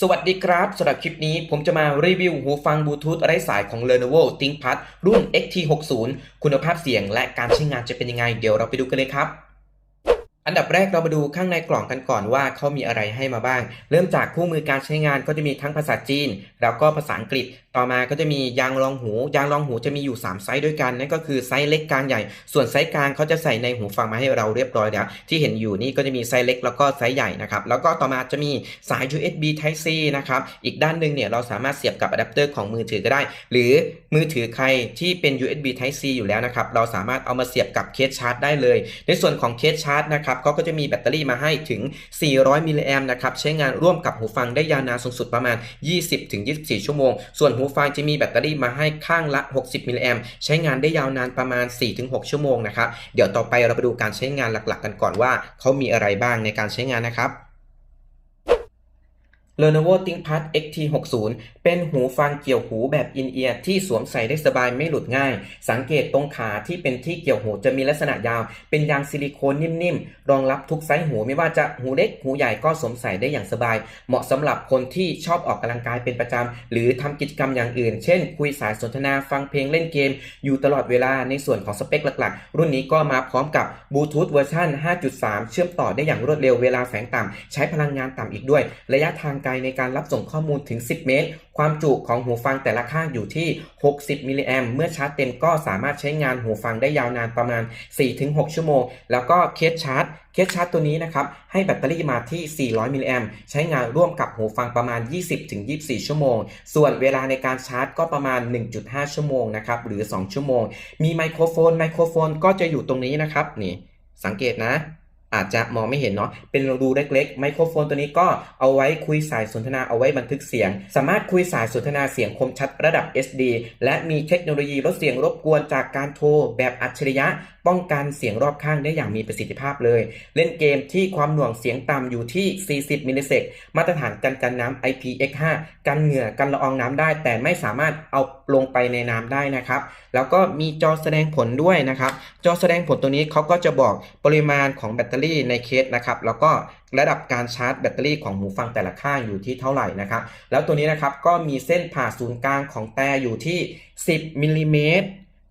สวัสดีครับสำหรับคลิปนี้ผมจะมารีวิวหูฟังบลูทูธไร้สายของ Lenovo ThinkPad รุ่น XT60 คุณภาพเสียงและการใช้งานจะเป็นยังไง เดี๋ยวเราไปดูกันเลยครับ อันดับแรกเรามาดูข้างในกล่องกันก่อนว่าเขามีอะไรให้มาบ้าง เริ่มจากคู่มือการใช้งานก็จะมีทั้งภาษาจีน แล้วก็ภาษาอังกฤษ ต่อมาก็จะมียางรองหู ยางรองหูจะมีอยู่ 3 ไซส์ด้วยกันนั่นก็คือไซส์เล็กกลางใหญ่ ส่วนไซส์กลางเขาจะใส่ในหูฟังมาให้เราเรียบร้อยแล้ว ที่เห็นอยู่นี่ก็จะมีไซส์เล็กแล้วก็ไซส์ใหญ่นะครับ แล้วก็ต่อมาจะมีสาย USB Type C นะครับ อีกด้านหนึ่งเนี่ยเราสามารถเสียบกับอะแดปเตอร์ของมือถือก็ได้ หรือมือถือใครที่เป็น USB Type C อยู่แล้วนะครับ เราสามารถเอามาเสียบกับเคสชาร์จได้เลย ในส่วนของเคสชาร์จนะครับเขาก็จะมีแบตเตอรี่มาให้ถึง 400 มิลลิแอมนะครับ ใช้งานร่วมกับหูฟังได้ยาวนานสูงสุดประมาณ 20-24 ชั่วโมง ส่วนหูฟังจะมีแบตเตอรี่มาให้ข้างละ 60 มิลลิแอมใช้งานได้ยาวนานประมาณ 4-6 ชั่วโมงนะครับ เดี๋ยวต่อไปเราไปดูการใช้งานหลักๆ กันก่อนว่าเขามีอะไรบ้างในการใช้งานนะครับ Lenovo ThinkPad XT60 เป็นหูฟังเกี่ยวหูแบบอินเอียร์ที่สวมใส่ได้สบายไม่หลุดง่าย สังเกตตรงขาที่เป็นที่เกี่ยวหูจะมีลักษณะยาว เป็นยางซิลิโคนนิ่มๆ รองรับทุกไซส์หูไม่ว่าจะหูเล็กหูใหญ่ก็สวมใส่ได้อย่างสบาย เหมาะสำหรับคนที่ชอบออกกำลังกายเป็นประจำหรือทำกิจกรรมอย่างอื่น เช่น คุยสายสนทนาฟังเพลงเล่นเกม อยู่ตลอดเวลาในส่วนของสเปคหลักๆ รุ่นนี้ก็มาพร้อมกับบลูทูธเวอร์ชัน5.3 เชื่อมต่อได้อย่างรวดเร็วเวลาแฝงต่ำใช้พลังงานต่ำอีกด้วย ระยะทางกลในการรับส่งข้อมูลถึง 10 เมตร ความจุของหูฟังแต่ละข้างอยู่ที่ 60 มิลลิแอมเมื่อชาร์จเต็มก็สามารถใช้งานหูฟังได้ยาวนานประมาณ 4-6 ชั่วโมง แล้วก็เคสชาร์จ เคสชาร์จตัวนี้นะครับ ให้แบตเตอรี่มาที่ 400 มิลลิแอมใช้งานร่วมกับหูฟังประมาณ 20-24 ชั่วโมง ส่วนเวลาในการชาร์จก็ประมาณ 1.5 ชั่วโมงนะครับหรือ 2 ชั่วโมง มีไมโครโฟน ไมโครโฟนก็จะอยู่ตรงนี้นะครับนี่สังเกตนะ อาจจะมองไม่เห็นเนาะ เป็นรูเล็กๆ ไมโครโฟนตัวนี้ก็เอาไว้คุยสายสนทนาเอาไว้บันทึกเสียง สามารถคุยสายสนทนาเสียงคมชัดระดับ SD และมีเทคโนโลยีลดเสียงรบกวนจากการโทรแบบอัจฉริยะ ป้องกันเสียงรอบข้างได้อย่างมีประสิทธิภาพเลย เล่นเกมที่ความหน่วงเสียงต่ำอยู่ที่ 40 มิลลิเซกมาตรฐานกันกันน้ำ IPX5 กันเหงื่อกันละอองน้ำได้ แต่ไม่สามารถเอา ลงไปในน้ำได้นะครับ แล้วก็มีจอแสดงผลด้วยนะครับ จอแสดงผลตัวนี้เขาก็จะบอกปริมาณของแบตเตอรี่ในเคสนะครับแล้วก็ระดับการชาร์จแบตเตอรี่ของหูฟังแต่ละข้างอยู่ที่เท่าไหร่นะครับ แล้วตัวนี้นะครับก็มีเส้นผ่าศูนย์กลางของแต่อยู่ที่ 10มิลลิเมตร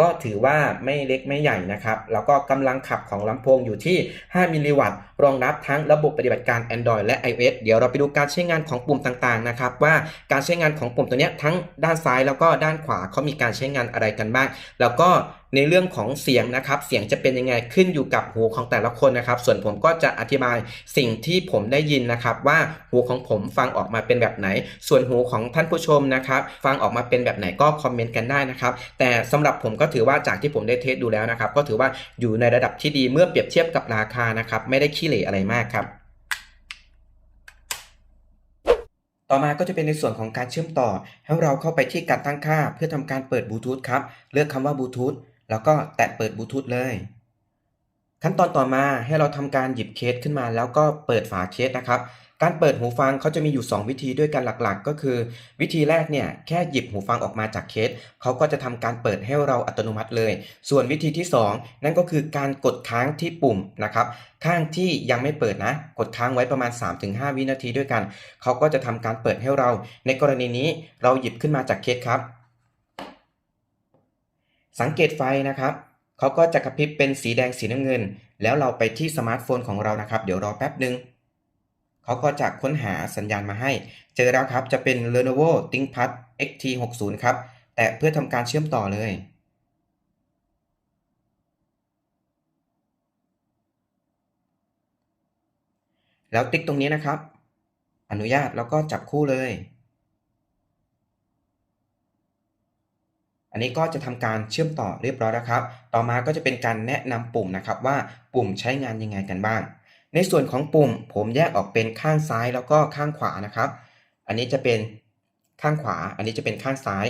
ก็ถือว่าไม่เล็กไม่ใหญ่นะครับ แล้วก็กำลังขับของลำโพงอยู่ที่ 5 มิลลิวัตต์ รองรับทั้งระบบปฏิบัติการ Android และ iOS เดี๋ยวเราไปดูการใช้งานของปุ่มต่างๆนะครับ ว่าการใช้งานของปุ่มตัวนี้ทั้งด้านซ้ายแล้วก็ด้านขวาเขามีการใช้งานอะไรกันบ้าง แล้วก็ ในเรื่องของเสียงนะครับ เสียงจะเป็นยังไงขึ้นอยู่กับหูของแต่ละคนนะครับ ส่วนผมก็จะอธิบายสิ่งที่ผมได้ยินนะครับ ว่าหูของผมฟังออกมาเป็นแบบไหน ส่วนหูของท่านผู้ชมนะครับ ฟังออกมาเป็นแบบไหนก็คอมเมนต์กันได้นะครับ แต่สำหรับผมก็ถือว่าจากที่ผมได้เทสดูแล้วนะครับ ก็ถือว่าอยู่ในระดับที่ดีเมื่อเปรียบเทียบกับราคานะครับ ไม่ได้ขี้เหร่อะไรมากครับต่อมาก็จะเป็นในส่วนของการเชื่อมต่อ ให้เราเข้าไปที่การตั้งค่าเพื่อทำการเปิดบลูทูธครับ เลือกคำว่าบลูทูธ แล้วก็แตะเปิดบลูทูธเลย ขั้นตอนต่อมาให้เราทำการหยิบเคสขึ้นมา แล้วก็เปิดฝาเคสนะครับการเปิดหูฟังเขาจะมีอยู่ 2 วิธีด้วยกันหลักๆ ก็คือ วิธีแรกเนี่ยแค่หยิบหูฟังออกมาจากเคสเขาก็จะทำการเปิดให้เราอัตโนมัติเลย ส่วนวิธีที่ 2 นั่นก็คือการกดค้างที่ปุ่มนะครับข้างที่ยังไม่เปิดนะ กดค้างไว้ประมาณ 3-5 วินาทีด้วยกัน เขาก็จะทำการเปิดให้เรา ในกรณีนี้เราหยิบขึ้นมาจากเคสครับ สังเกตไฟนะครับเขาก็จะกระพริบเป็นสีแดงสีน้ำเงิน แล้วเราไปที่สมาร์ทโฟนของเรานะครับ เดี๋ยวรอแป๊บหนึ่งเขาก็จะค้นหาสัญญาณมาให้ เจอแล้วครับจะเป็น Lenovo ThinkPad XT60 ครับ แตะเพื่อทำการเชื่อมต่อเลยแล้วติ๊กตรงนี้นะครับ อนุญาตแล้วก็จับคู่เลย อันนี้ก็จะทำการเชื่อมต่อเรียบร้อยแล้วครับ ต่อมาก็จะเป็นการแนะนำปุ่มนะครับว่าปุ่มใช้งานยังไงกันบ้าง ในส่วนของปุ่ม ผมแยกออกเป็นข้างซ้ายแล้วก็ข้างขวานะครับ อันนี้จะเป็นข้างขวา อันนี้จะเป็นข้างซ้าย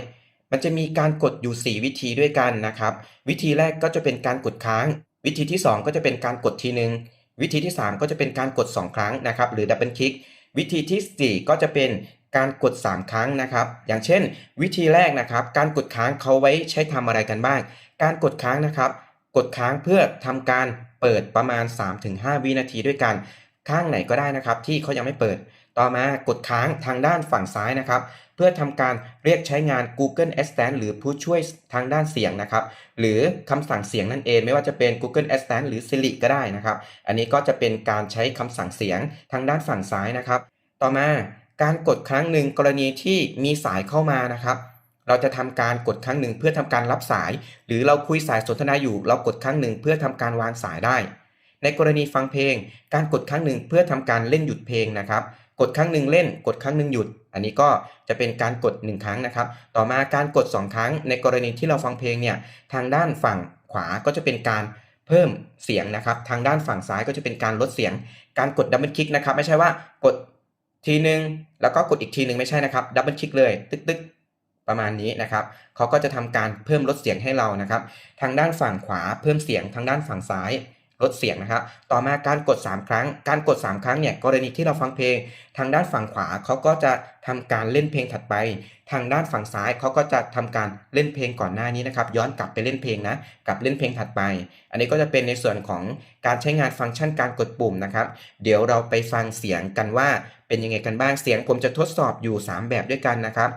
มันจะมีการกดอยู่ 4 วิธีด้วยกันนะครับ วิธีแรกก็จะเป็นการกดค้าง วิธีที่ 2 ก็จะเป็นการกดทีหนึ่งวิธีที่ 3 ก็จะเป็นการกด 2 ครั้งนะครับ หรือดับเบิลคลิก วิธีที่ 4 ก็จะเป็น การกด 3 ครั้งนะครับ อย่างเช่น วิธีแรกนะครับ การกดค้างเขาไว้ใช้ทำอะไรกันบ้าง การกดค้างนะครับ กดค้างเพื่อทำการเปิดประมาณ 3-5 วินาทีด้วยกัน ข้างไหนก็ได้นะครับ ที่เขายังไม่เปิดต่ต่อมากดค้างทางด้านฝั่งซ้ายนะครับ เพื่อทำการเรียกใช้งาน Google Assistant หรือผู้ช่วยทางด้านเสียงนะครับ หรือคำสั่งเสียงนั่นเอง ไม่ว่าจะเป็น Google Assistant หรือ Siri ก็ได้นะครับ อันนี้ก็จะเป็นการใช้คำสั่งเสียงทางด้านฝั่งซ้ายนะครับ ต่อมา การกดครั้งหนึ่งกรณีที่มีสายเข้ามานะครับ เราจะทำการกดครั้งหนึ่งเพื่อทำการรับสาย หรือเราคุยสายสนทนาอยู่ เรากดครั้งหนึ่งเพื่อทำการวางสายได้ ในกรณีฟังเพลง การกดครั้งหนึ่งเพื่อทำการเล่นหยุดเพลงนะครับ กดครั้งหนึ่งเล่น กดครั้งหนึ่งหยุด อันนี้ก็จะเป็นการกด 1 ครั้งนะครับ ต่อมาการกด 2 ครั้ง ในกรณีที่เราฟังเพลงเนี่ยทางด้านฝั่งขวาก็จะเป็นการเพิ่มเสียงนะครับ ทางด้านฝั่งซ้ายก็จะเป็นการลดเสียง การกดดับเบิลคลิกนะครับ ไม่ใช่ว่ากด ทีหนึ่งแล้วก็กดอีกทีหนึ่งไม่ใช่นะครับดับเบิลคลิกเลยตึ๊กตึ๊กประมาณนี้นะครับเขาก็จะทำการเพิ่มลดเสียงให้เรานะครับ ทางด้านฝั่งขวาเพิ่มเสียงทางด้านฝั่งซ้าย ลดเสียงนะครับ ต่อมาการกด 3 ครั้ง การกด 3 ครั้งเนี่ยกรณีที่เราฟังเพลง ทางด้านฝั่งขวาเขาก็จะทำการเล่นเพลงถัดไป ทางด้านฝั่งซ้ายเขาก็จะทำการเล่นเพลงก่อนหน้านี้นะครับ ย้อนกลับไปเล่นเพลงนะกลับเล่นเพลงถัดไป อันนี้ก็จะเป็นในส่วนของการใช้งานฟังก์ชันการกดปุ่มนะครับ เดี๋ยวเราไปฟังเสียงกันว่าเป็นยังไงกันบ้างเสียงผมจะทดสอบอยู่ 3 แบบด้วยกันนะครับ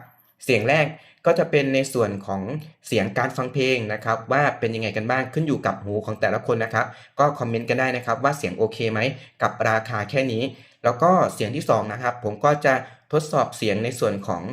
เสียงแรก ก็จะเป็นในส่วนของเสียงการฟังเพลงนะครับ ว่าเป็นยังไงกันบ้างขึ้นอยู่กับหูของแต่ละคนนะครับ ก็คอมเมนต์กันได้นะครับ ว่าเสียงโอเคไหมกับราคาแค่นี้ แล้วก็เสียงที่2นะครับผมก็จะทดสอบเสียงในส่วนของ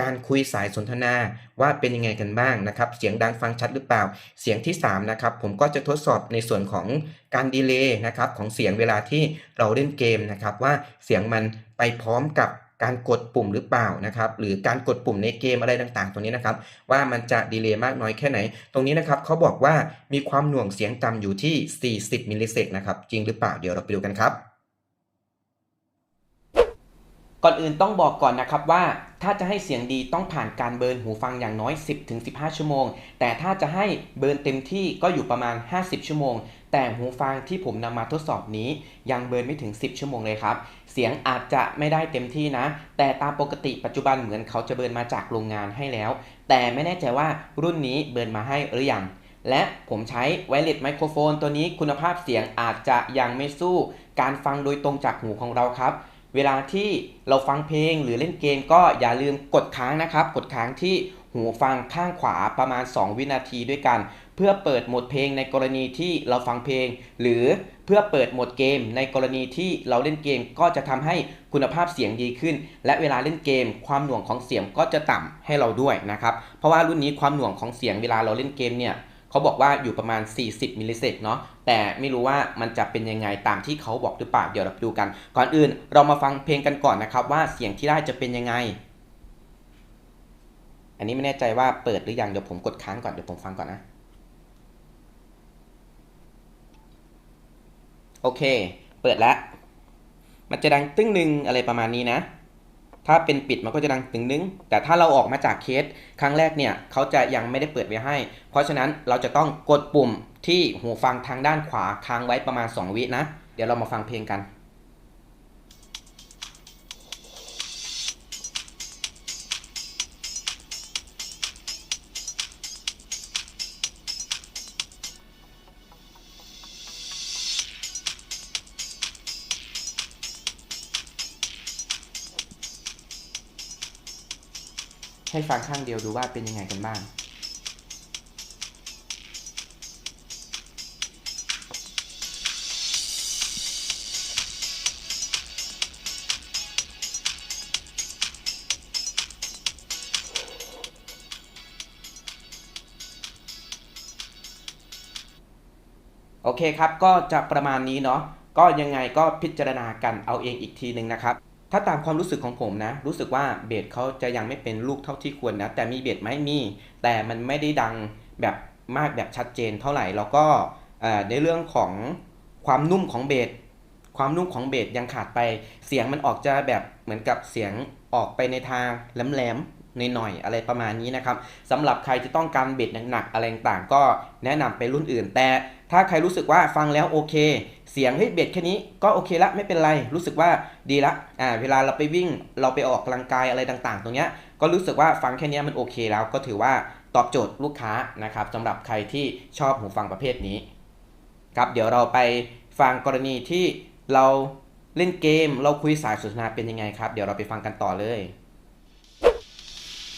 การคุยสายสนทนาว่าเป็นยังไงกันบ้างนะครับ เสียงดังฟังชัดหรือเปล่า เสียงที่3นะครับผมก็จะทดสอบในส่วนของการดีเลย์นะครับของเสียงเวลาที่เราเล่นเกมนะครับว่าเสียงมันไปพร้อมกับ การกดปุ่มหรือเปล่านะครับหรือการกดปุ่มในเกมอะไรต่างๆ ตรงนี้นะครับ ว่ามันจะดีเลย์มากน้อยแค่ไหน ตรงนี้นะครับเขาบอกว่ามีความหน่วงเสียงต่ำอยู่ที่ 40มิลลิเซกนะครับจริงหรือเปล่าเดี๋ยวเราไปดูกันครับ ก่อนอื่นต้องบอกก่อนนะครับว่าถ้าจะให้เสียงดีต้องผ่านการเบิร์นหูฟังอย่างน้อย 10-15 ชั่วโมง แต่ถ้าจะให้เบิร์นเต็มที่ก็อยู่ประมาณ 50 ชั่วโมง แต่หูฟังที่ผมนำมาทดสอบนี้ยังเบิร์นไม่ถึง 10 ชั่วโมงเลยครับ เสียงอาจจะไม่ได้เต็มที่นะ แต่ตามปกติปัจจุบันเหมือนเขาจะเบิร์นมาจากโรงงานให้แล้ว แต่ไม่แน่ใจว่ารุ่นนี้เบิร์นมาให้หรือยังและผมใช้ไวเลสไมโครโฟนตัวนี้คุณภาพเสียงอาจจะยังไม่สู้ การฟังโดยตรงจากหูของเราครับ เวลาที่เราฟังเพลงหรือเล่นเกมก็อย่าลืมกดค้างนะครับ กดค้างที่ หูฟังข้างขวาประมาณ 2 วินาทีด้วยกัน เพื่อเปิดโหมดเพลงในกรณีที่เราฟังเพลง หรือเพื่อเปิดโหมดเกม ในกรณีที่เราเล่นเกมก็จะทำให้คุณภาพเสียงดีขึ้น และเวลาเล่นเกม ความหน่วงของเสียงก็จะต่ำให้เราด้วยนะครับเพราะว่ารุ่นนี้ความหน่วงของเสียงเวลาเราเล่นเกมเนี่ยเขาบอกว่าอยู่ประมาณ 40 มิลลิเซกเนาะ แต่ไม่รู้ว่ามันจะเป็นยังไงตามที่เขาบอกหรือเปล่า เดี๋ยวเราดูกัน ก่อนอื่นเรามาฟังเพลงกันก่อนนะครับว่าเสียงที่ได้จะเป็นยังไง อันนี้ไม่แน่ใจว่าเปิดหรือยังเดี๋ยวผมกดค้างก่อนเดี๋ยวผมฟังก่อนนะ โอเค เปิดแล้ว มันจะดังตึ้งหนึ่งอะไรประมาณนี้นะ ถ้าเป็นปิดมันก็จะดังตึ้งนึง แต่ถ้าเราออกมาจากเคสครั้งแรกเนี่ยเขาจะยังไม่ได้เปิดไว้ให้ เพราะฉะนั้นเราจะต้องกดปุ่มที่หูฟังทางด้านขวาค้างไว้ประมาณ 2 วินะ เดี๋ยวเรามาฟังเพลงกัน ให้ฟังข้างเดียวดูว่าเป็นยังไงกันบ้างโอเคครับ ก็จะประมาณนี้เนาะ ก็ยังไงก็พิจารณากันเอาเองอีกทีหนึ่งนะครับ ถ้าตามความรู้สึกของผมนะ รู้สึกว่าเบสเขาจะยังไม่เป็นลูกเท่าที่ควรนะ แต่มีเบสไหมมี แต่มันไม่ได้ดังแบบมากแบบชัดเจนเท่าไหร่ แล้วก็ในเรื่องของความนุ่มของเบสความนุ่มของเบสยังขาดไป เสียงมันออกจะแบบเหมือนกับเสียงออกไปในทางแหลมๆหน่อยๆอะไรประมาณนี้นะครับสำหรับใครที่ต้องการเบสหนักๆอะไรต่างก็แนะนำไปรุ่นอื่น แต่ถ้าใครรู้สึกว่าฟังแล้วโอเค เสียงเฮ้ยเบสแค่นี้ก็โอเคละไม่เป็นไรรู้สึกว่าดีละอ่าเวลาเราไปวิ่งเราไปออกกำลังกายอะไรต่างๆ ตรงเนี้ยก็รู้สึกว่าฟังแค่นี้มันโอเคแล้วก็ถือว่าตอบโจทย์ลูกค้านะครับสำหรับใครที่ชอบหูฟังประเภทนี้ครับเดี๋ยวเราไปฟังกรณีที่เราเล่นเกม เราคุยสายสนทนาเป็นยังไงครับ เดี๋ยวเราไปฟังกันต่อเลย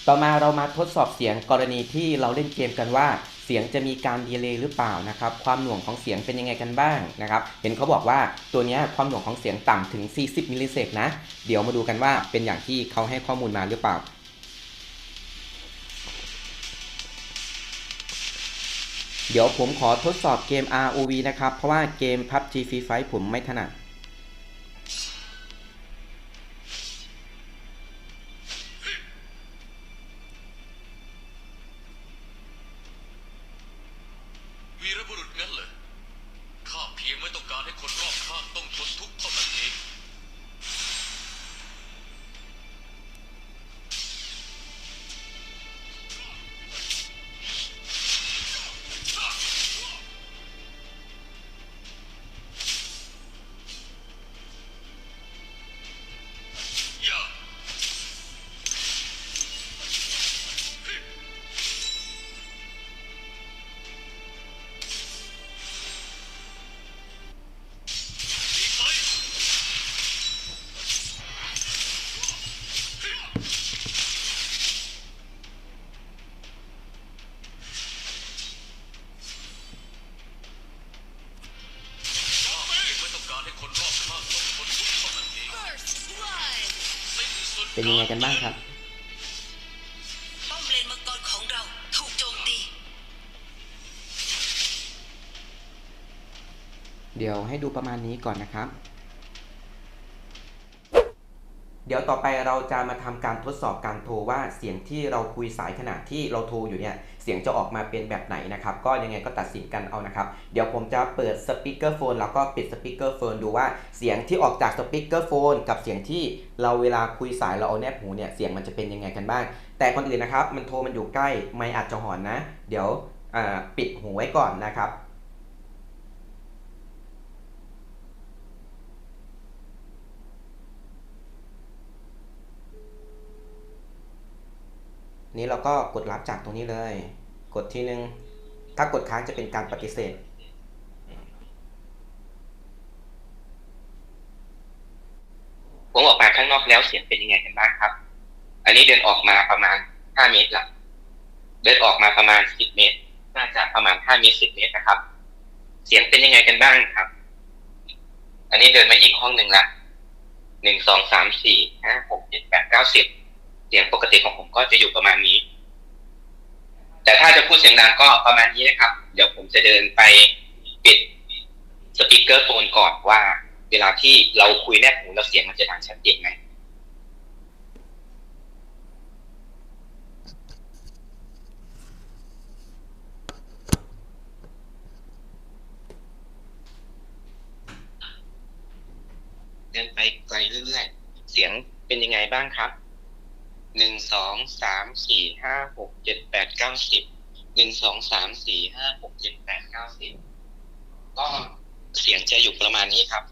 ต่อมาเรามาทดสอบเสียงกรณีที่เราเล่นเกมกันว่า เสียงจะมีการดีเลย์หรือเปล่านะครับ ความหน่วงของเสียงเป็นยังไงกันบ้างนะครับ เห็นเขาบอกว่าตัวนี้ความหน่วงของเสียงต่ำถึง 40 มิลลิเซกนะ เดี๋ยวมาดูกันว่าเป็นอย่างที่เขาให้ข้อมูลมาหรือเปล่าเดี๋ยวผมขอทดสอบเกม ROV นะครับ เพราะว่าเกม PUBG Free Fire ผมไม่ถนัด เป็นยังไงกันบ้างครับป้อมเลนมังกรของเราถูกโจมตี เดี๋ยวให้ดูประมาณนี้ก่อนนะครับ เดี๋ยวต่อไปเราจะมาทำการทดสอบการโทรว่าเสียงที่เราคุยสายขณะที่เราโทรอยู่เนี่ยเสียงจะออกมาเป็นแบบไหนนะครับ ก็ยังไงก็ตัดสินกันเอานะครับ เดี๋ยวผมจะเปิดสปีกเกอร์โฟนแล้วก็ปิดสปีกเกอร์โฟนดูว่าเสียงที่ออกจากสปีกเกอร์โฟนกับเสียงที่เราเวลาคุยสายเราเอาแนบหูเนี่ยเสียงมันจะเป็นยังไงกันบ้าง แต่ก่อนอื่นนะครับ มันโทรมันอยู่ใกล้ไม่อาจจะหอนนะ เดี๋ยวปิดหูไว้ก่อนนะครับ นี้เราก็กดรับจากตรงนี้เลย กดทีนึง ถ้ากดค้างจะเป็นการปฏิเสธ ผมออกมาข้างนอกแล้วเสียงเป็นยังไงกันบ้างครับ อันนี้เดินออกมาประมาณ 5 เมตรละเดินออกมาประมาณ 10 เมตร น่าจะประมาณ 5 เมตร 10 เมตรนะครับ เสียงเป็นยังไงกันบ้างครับ อันนี้เดินมาอีกห้องหนึ่งละหนึ่งสองสามสี่ห้าหกเจ็ดแปดเก้าสิบ เสียงปกติของผมก็จะอยู่ประมาณนี้ แต่ถ้าจะพูดเสียงดังก็ประมาณนี้นะครับ เดี๋ยวผมจะเดินไปปิดสปีกเกอร์โฟนก่อนว่า เวลาที่เราคุยแนบหูแล้วเสียงมันจะดังชัดเจนไหมเดินไปไกลเรื่อยๆ เสียงเป็นยังไงบ้างครับ หนึ่งสองสามสี่ห้าหกเจ็ดแปดเก้าสิบหนึ่งสองสามสี่ห้าหกเจ็ดแปดเก้าสิบก็เสียงจะอยู่ประมาณนี้ครับ